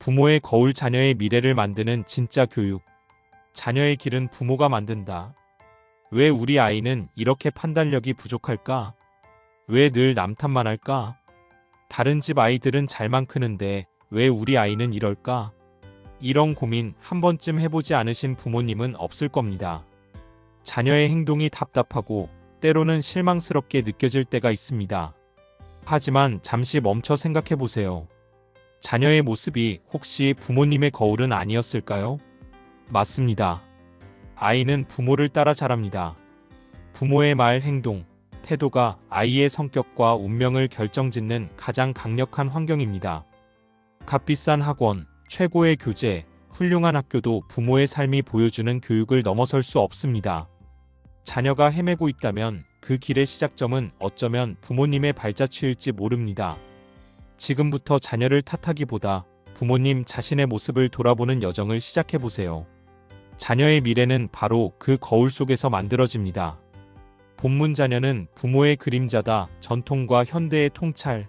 부모의 거울 자녀의 미래를 만드는 진짜 교육. 자녀의 길은 부모가 만든다. 왜 우리 아이는 이렇게 판단력이 부족할까? 왜 늘 남탓만 할까? 다른 집 아이들은 잘만 크는데 왜 우리 아이는 이럴까? 이런 고민 한 번쯤 해보지 않으신 부모님은 없을 겁니다. 자녀의 행동이 답답하고 때로는 실망스럽게 느껴질 때가 있습니다. 하지만 잠시 멈춰 생각해 보세요. 자녀의 모습이 혹시 부모님의 거울은 아니었을까요? 맞습니다. 아이는 부모를 따라 자랍니다. 부모의 말, 행동, 태도가 아이의 성격과 운명을 결정짓는 가장 강력한 환경입니다. 값비싼 학원, 최고의 교재, 훌륭한 학교도 부모의 삶이 보여주는 교육을 넘어설 수 없습니다. 자녀가 헤매고 있다면 그 길의 시작점은 어쩌면 부모님의 발자취일지 모릅니다. 지금부터 자녀를 탓하기보다 부모님 자신의 모습을 돌아보는 여정을 시작해 보세요. 자녀의 미래는 바로 그 거울 속에서 만들어집니다. 본문 자녀는 부모의 그림자다. 전통과 현대의 통찰.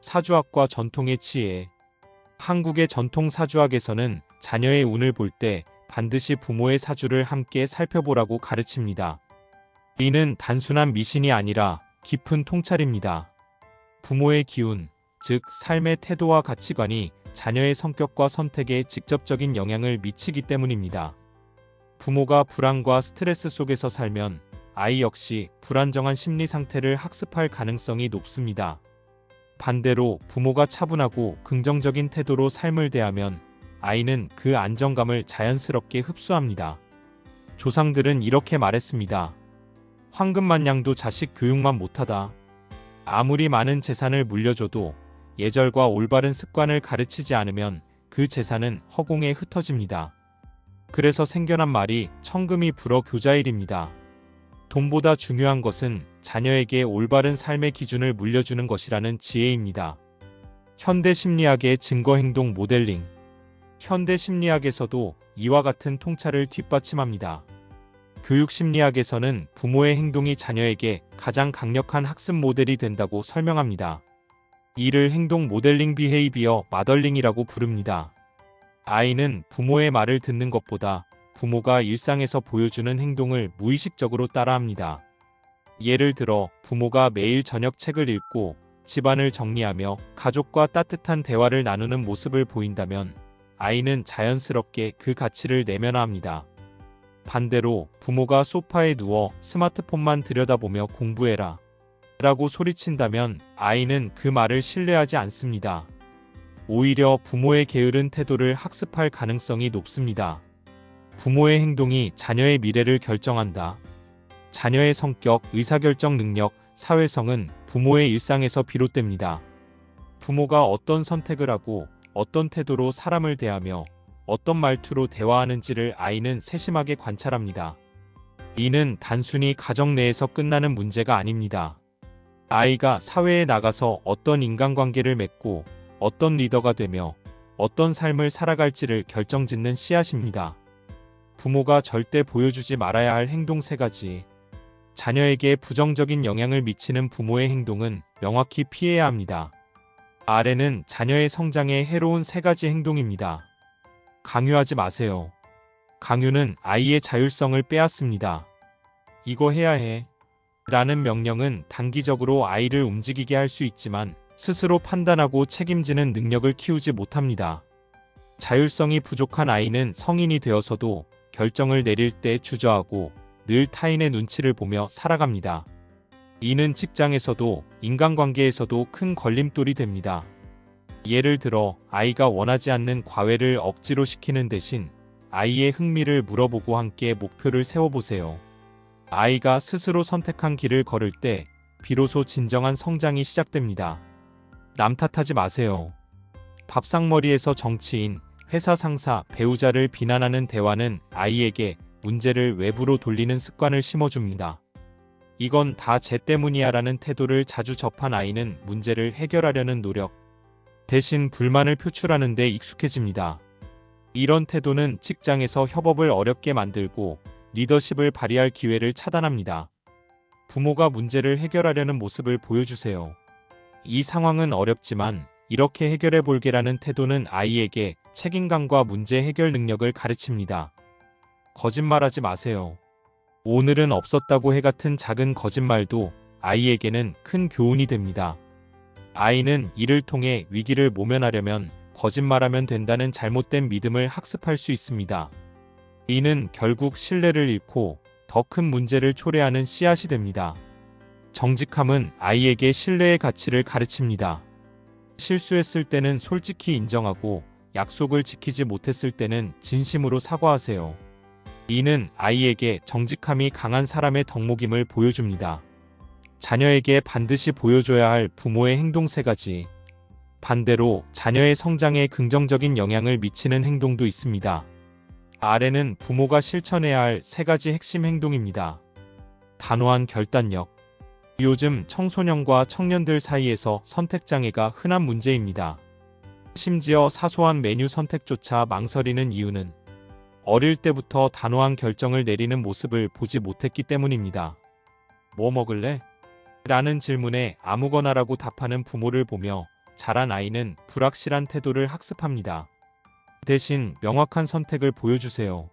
사주학과 전통의 치해. 한국의 전통 사주학에서는 자녀의 운을 볼 때 반드시 부모의 사주를 함께 살펴보라고 가르칩니다. 이는 단순한 미신이 아니라 깊은 통찰입니다. 부모의 기운, 즉 삶의 태도와 가치관이 자녀의 성격과 선택에 직접적인 영향을 미치기 때문입니다. 부모가 불안과 스트레스 속에서 살면 아이 역시 불안정한 심리 상태를 학습할 가능성이 높습니다. 반대로 부모가 차분하고 긍정적인 태도로 삶을 대하면 아이는 그 안정감을 자연스럽게 흡수합니다. 조상들은 이렇게 말했습니다. 황금만냥도 자식 교육만 못하다. 아무리 많은 재산을 물려줘도 예절과 올바른 습관을 가르치지 않으면 그 재산은 허공에 흩어집니다. 그래서 생겨난 말이 청금이 불어 교자일입니다. 돈보다 중요한 것은 자녀에게 올바른 삶의 기준을 물려주는 것이라는 지혜입니다. 현대 심리학의 증거 행동 모델링. 현대 심리학에서도 이와 같은 통찰을 뒷받침합니다. 교육 심리학에서는 부모의 행동이 자녀에게 가장 강력한 학습 모델이 된다고 설명합니다. 이를 행동 모델링 비헤이비어 마덜링이라고 부릅니다. 아이는 부모의 말을 듣는 것보다 부모가 일상에서 보여주는 행동을 무의식적으로 따라합니다. 예를 들어 부모가 매일 저녁 책을 읽고 집안을 정리하며 가족과 따뜻한 대화를 나누는 모습을 보인다면 아이는 자연스럽게 그 가치를 내면화합니다. 반대로 부모가 소파에 누워 스마트폰만 들여다보며 공부해라 라고 소리친다면 아이는 그 말을 신뢰하지 않습니다. 오히려 부모의 게으른 태도를 학습할 가능성이 높습니다. 부모의 행동이 자녀의 미래를 결정한다. 자녀의 성격, 의사결정 능력, 사회성은 부모의 일상에서 비롯됩니다. 부모가 어떤 선택을 하고 어떤 태도로 사람을 대하며 어떤 말투로 대화하는지를 아이는 세심하게 관찰합니다. 이는 단순히 가정 내에서 끝나는 문제가 아닙니다. 아이가 사회에 나가서 어떤 인간관계를 맺고 어떤 리더가 되며 어떤 삶을 살아갈지를 결정짓는 씨앗입니다. 부모가 절대 보여주지 말아야 할 행동 세 가지. 자녀에게 부정적인 영향을 미치는 부모의 행동은 명확히 피해야 합니다. 아래는 자녀의 성장에 해로운 세 가지 행동입니다. 강요하지 마세요. 강요는 아이의 자율성을 빼앗습니다. 이거 해야 해. 라는 명령은 단기적으로 아이를 움직이게 할 수 있지만 스스로 판단하고 책임지는 능력을 키우지 못합니다. 자율성이 부족한 아이는 성인이 되어서도 결정을 내릴 때 주저하고 늘 타인의 눈치를 보며 살아갑니다. 이는 직장에서도 인간관계에서도 큰 걸림돌이 됩니다. 예를 들어 아이가 원하지 않는 과외를 억지로 시키는 대신 아이의 흥미를 물어보고 함께 목표를 세워보세요. 아이가 스스로 선택한 길을 걸을 때 비로소 진정한 성장이 시작됩니다. 남 탓하지 마세요. 밥상머리에서 정치인, 회사 상사, 배우자를 비난하는 대화는 아이에게 문제를 외부로 돌리는 습관을 심어줍니다. 이건 다쟤 때문이야 라는 태도를 자주 접한 아이는 문제를 해결하려는 노력, 대신 불만을 표출하는 데 익숙해집니다. 이런 태도는 직장에서 협업을 어렵게 만들고 리더십을 발휘할 기회를 차단합니다. 부모가 문제를 해결하려는 모습을 보여주세요. 이 상황은 어렵지만 이렇게 해결해 볼게라는 태도는 아이에게 책임감과 문제 해결 능력을 가르칩니다. 거짓말하지 마세요. 오늘은 없었다고 해 같은 작은 거짓말도 아이에게는 큰 교훈이 됩니다. 아이는 이를 통해 위기를 모면하려면 거짓말하면 된다는 잘못된 믿음을 학습할 수 있습니다. 이는 결국 신뢰를 잃고 더 큰 문제를 초래하는 씨앗이 됩니다. 정직함은 아이에게 신뢰의 가치를 가르칩니다. 실수했을 때는 솔직히 인정하고 약속을 지키지 못했을 때는 진심으로 사과하세요. 이는 아이에게 정직함이 강한 사람의 덕목임을 보여줍니다. 자녀에게 반드시 보여줘야 할 부모의 행동 세 가지. 반대로 자녀의 성장에 긍정적인 영향을 미치는 행동도 있습니다. 아래는 부모가 실천해야 할 세 가지 핵심 행동입니다. 단호한 결단력. 요즘 청소년과 청년들 사이에서 선택장애가 흔한 문제입니다. 심지어 사소한 메뉴 선택조차 망설이는 이유는 어릴 때부터 단호한 결정을 내리는 모습을 보지 못했기 때문입니다. 뭐 먹을래? 라는 질문에 아무거나라고 답하는 부모를 보며 자란 아이는 불확실한 태도를 학습합니다. 대신 명확한 선택을 보여주세요.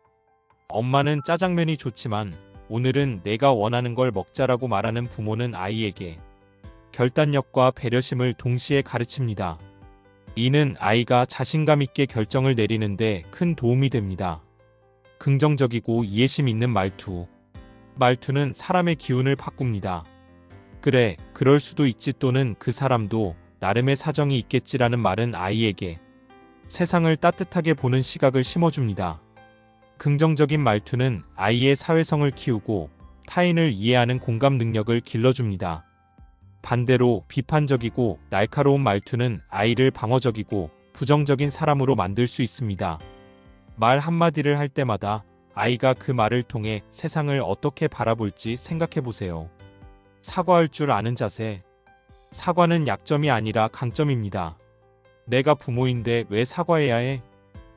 엄마는 짜장면이 좋지만 오늘은 내가 원하는 걸 먹자라고 말하는 부모는 아이에게 결단력과 배려심을 동시에 가르칩니다. 이는 아이가 자신감 있게 결정을 내리는데 큰 도움이 됩니다. 긍정적이고 이해심 있는 말투. 말투는 사람의 기운을 바꿉니다. 그래, 그럴 수도 있지 또는 그 사람도 나름의 사정이 있겠지라는 말은 아이에게 세상을 따뜻하게 보는 시각을 심어줍니다. 긍정적인 말투는 아이의 사회성을 키우고 타인을 이해하는 공감 능력을 길러줍니다. 반대로 비판적이고 날카로운 말투는 아이를 방어적이고 부정적인 사람으로 만들 수 있습니다. 말 한마디를 할 때마다 아이가 그 말을 통해 세상을 어떻게 바라볼지 생각해 보세요. 사과할 줄 아는 자세. 사과는 약점이 아니라 강점입니다. 내가 부모인데 왜 사과해야 해?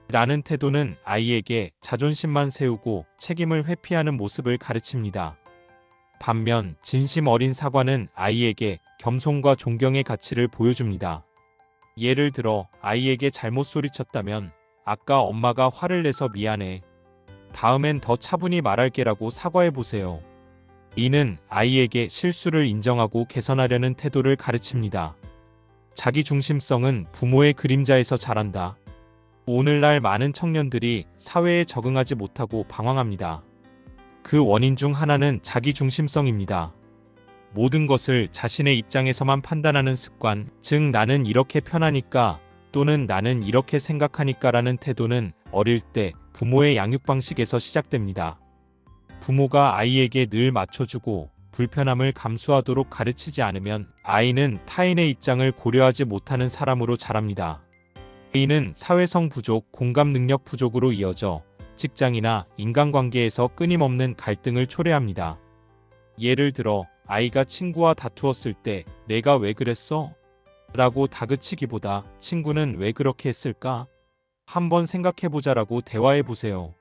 라는 태도는 아이에게 자존심만 세우고 책임을 회피하는 모습을 가르칩니다. 반면 진심 어린 사과는 아이에게 겸손과 존경의 가치를 보여줍니다. 예를 들어 아이에게 잘못 소리쳤다면 아까 엄마가 화를 내서 미안해. 다음엔 더 차분히 말할게라고 사과해 보세요. 이는 아이에게 실수를 인정하고 개선하려는 태도를 가르칩니다. 자기 중심성은 부모의 그림자에서 자란다. 오늘날 많은 청년들이 사회에 적응하지 못하고 방황합니다. 그 원인 중 하나는 자기 중심성입니다. 모든 것을 자신의 입장에서만 판단하는 습관, 즉 나는 이렇게 편하니까 또는 나는 이렇게 생각하니까라는 태도는 어릴 때 부모의 양육 방식에서 시작됩니다. 부모가 아이에게 늘 맞춰주고 불편함을 감수하도록 가르치지 않으면 아이는 타인의 입장을 고려하지 못하는 사람으로 자랍니다. 이는 사회성 부족, 공감 능력 부족으로 이어져 직장이나 인간관계에서 끊임없는 갈등을 초래합니다. 예를 들어 아이가 친구와 다투었을 때 내가 왜 그랬어? 라고 다그치기보다 친구는 왜 그렇게 했을까? 한번 생각해보자라고 대화해보세요.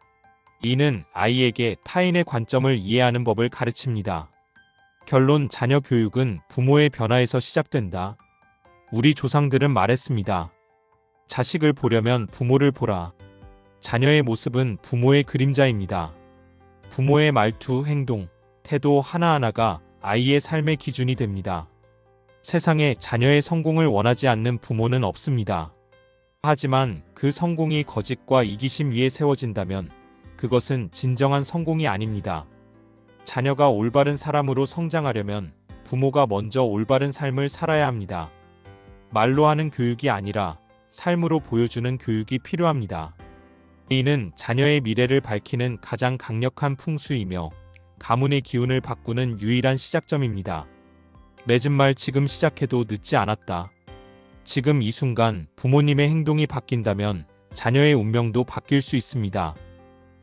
이는 아이에게 타인의 관점을 이해하는 법을 가르칩니다. 결론 자녀 교육은 부모의 변화에서 시작된다. 우리 조상들은 말했습니다. 자식을 보려면 부모를 보라. 자녀의 모습은 부모의 그림자입니다. 부모의 말투, 행동, 태도 하나하나가 아이의 삶의 기준이 됩니다. 세상에 자녀의 성공을 원하지 않는 부모는 없습니다. 하지만 그 성공이 거짓과 이기심 위에 세워진다면 그것은 진정한 성공이 아닙니다. 자녀가 올바른 사람으로 성장하려면 부모가 먼저 올바른 삶을 살아야 합니다. 말로 하는 교육이 아니라 삶으로 보여주는 교육이 필요합니다. 이는 자녀의 미래를 밝히는 가장 강력한 풍수이며 가문의 기운을 바꾸는 유일한 시작점입니다. 맺은 말 지금 시작해도 늦지 않았다. 지금 이 순간 부모님의 행동이 바뀐다면 자녀의 운명도 바뀔 수 있습니다.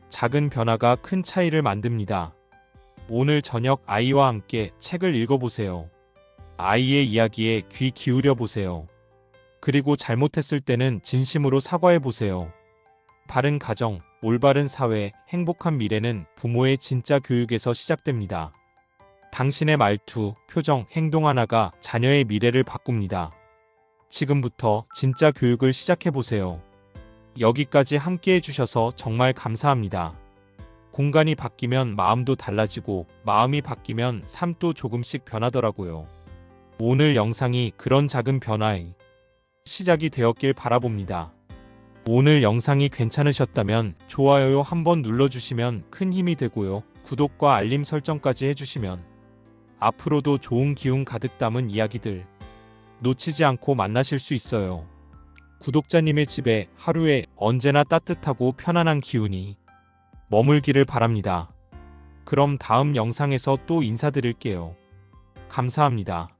작은 변화가 큰 차이를 만듭니다. 오늘 저녁 아이와 함께 책을 읽어보세요. 아이의 이야기에 귀 기울여 보세요. 그리고 잘못했을 때는 진심으로 사과해 보세요. 바른 가정, 올바른 사회, 행복한 미래는 부모의 진짜 교육에서 시작됩니다. 당신의 말투, 표정, 행동 하나가 자녀의 미래를 바꿉니다. 지금부터 진짜 교육을 시작해 보세요. 여기까지 함께 해주셔서 정말 감사합니다. 공간이 바뀌면 마음도 달라지고 마음이 바뀌면 삶도 조금씩 변하더라고요. 오늘 영상이 그런 작은 변화의 시작이 되었길 바라봅니다. 오늘 영상이 괜찮으셨다면 좋아요 한번 눌러주시면 큰 힘이 되고요. 구독과 알림 설정까지 해주시면 앞으로도 좋은 기운 가득 담은 이야기들 놓치지 않고 만나실 수 있어요. 구독자님의 집에 하루에 언제나 따뜻하고 편안한 기운이 머물기를 바랍니다. 그럼 다음 영상에서 또 인사드릴게요. 감사합니다.